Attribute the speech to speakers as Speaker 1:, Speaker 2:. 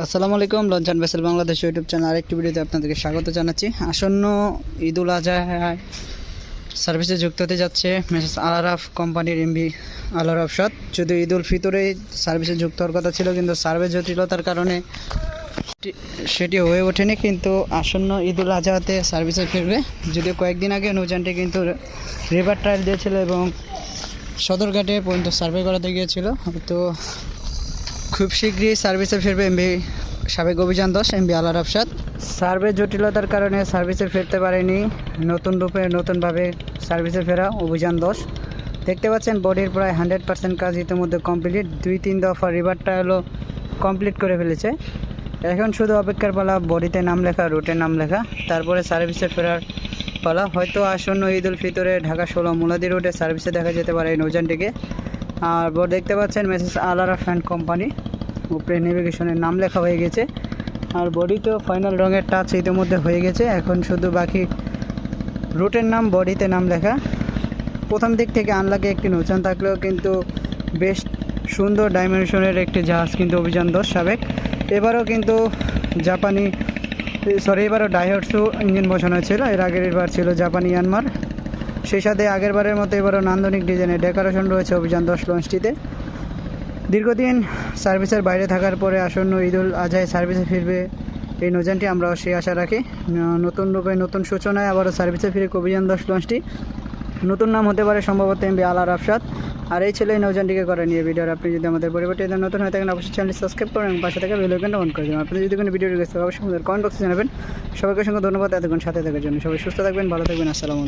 Speaker 1: আসসালামু আলাইকুম, লঞ্চান বেসেল বাংলাদেশ ইউটিউব চ্যানেল। আরেকটি ভিডিওতে আপনাদেরকে স্বাগত জানাচ্ছি। আসন্ন ঈদ উল আজহায় সার্ভিসে যুক্ত হতে যাচ্ছে মেসেস আলারাফ কোম্পানির এমবি আলারাফ সাদ যদিও ঈদ উল সার্ভিসে যুক্ত হওয়ার কথা ছিল, কিন্তু সার্ভিস জটিলতার কারণে সেটি- হয়ে ওঠেনি, কিন্তু আসন্ন ঈদ উল আজহাতে সার্ভিসে ফিরবে। যদিও কয়েকদিন আগে নৌযানটি কিন্তু রিভার ট্রায়াল দিয়েছিল এবং সদরঘাটে পর্যন্ত সার্ভে করাতে গিয়েছিল। তো খুব শীঘ্রই সার্ভিসে ফিরবে এমবি, সাবেক অভিযান দশ, এমবি আলার আফসাদ। সার্ভে জটিলতার কারণে সার্ভিসে ফিরতে পারেনি। নতুন রূপে নতুনভাবে সার্ভিসে ফেরা অভিযান দশ। দেখতে পাচ্ছেন, বডির প্রায় হান্ড্রেড পার্সেন্ট কাজ ইতিমধ্যে কমপ্লিট। দুই তিন দফা রিভার হলো কমপ্লিট করে ফেলেছে। এখন শুধু অপেক্ষার পালা, বডিতে নাম লেখা, রুটে নাম লেখা। তারপরে সার্ভিসে ফেরার পালা। হয়তো আসন্ন ঈদ উল ফিতরে ঢাকা ষোলো মুলাদি রোডে সার্ভিসে দেখা যেতে পারে এই নৌযানটিকে। আর দেখতে পাচ্ছেন মেসেজ আলারা ফ্যান কোম্পানি। উপরে নেভিগেশনের নাম লেখা হয়ে গেছে। আর বডিতেও ফাইনাল রঙের টাচ ইতিমধ্যে হয়ে গেছে। এখন শুধু বাকি রুটের নাম বডিতে নাম লেখা। প্রথম দিক থেকে আনলাকে একটি নৌচান থাকলেও কিন্তু বেশ সুন্দর ডাইমেনশনের একটি জাহাজ কিন্তু অভিযান দশ সাবেক। এবারও কিন্তু জাপানি সরি এবারও ডাইহটসু ইঞ্জিন বসানো ছিল। এর আগের বার ছিল জাপানি ইয়ানমার সেই সাথে আগের বারের মতো এবারও নান্দনিক ডিজাইনের ডেকোরেশন রয়েছে অভিযান দশ লঞ্চটিতে দীর্ঘদিন সার্ভিসের বাইরে থাকার পরে আসন্ন ঈদুল আজহায় সার্ভিসে ফিরবে এই নৌযানটি, আমরাও সেই আশা রাখি। নতুন রূপে নতুন সূচনায় আবারও সার্ভিসে ফিরে অভিযান দশ লঞ্চটি। নতুন নাম হতে পারে সম্ভবত এম এমবি আলার আফসাদ। আর এই ছেলে এই নৌযানটিকে করে নিয়ে ভিডিওর আপনি যদি আমাদের পরিবর্তে নতুন হয়ে থাকেন, অবশ্যই চ্যানেল সাবস্ক্রাইব করেন এবং পাশে থাকা বেল আইকনটা অন করে দেবেন আপনি যদি কোনো ভিডিও রিকোয়েস্ট অবশ্যই আমাদের কমেন্ট বক্সে জানাবেন। সবাইকে সঙ্গে ধন্যবাদ। এতক্ষণ সাথে থাকার জন্য সবাই সুস্থ থাকবেন, ভালো থাকবেন। আসসালামু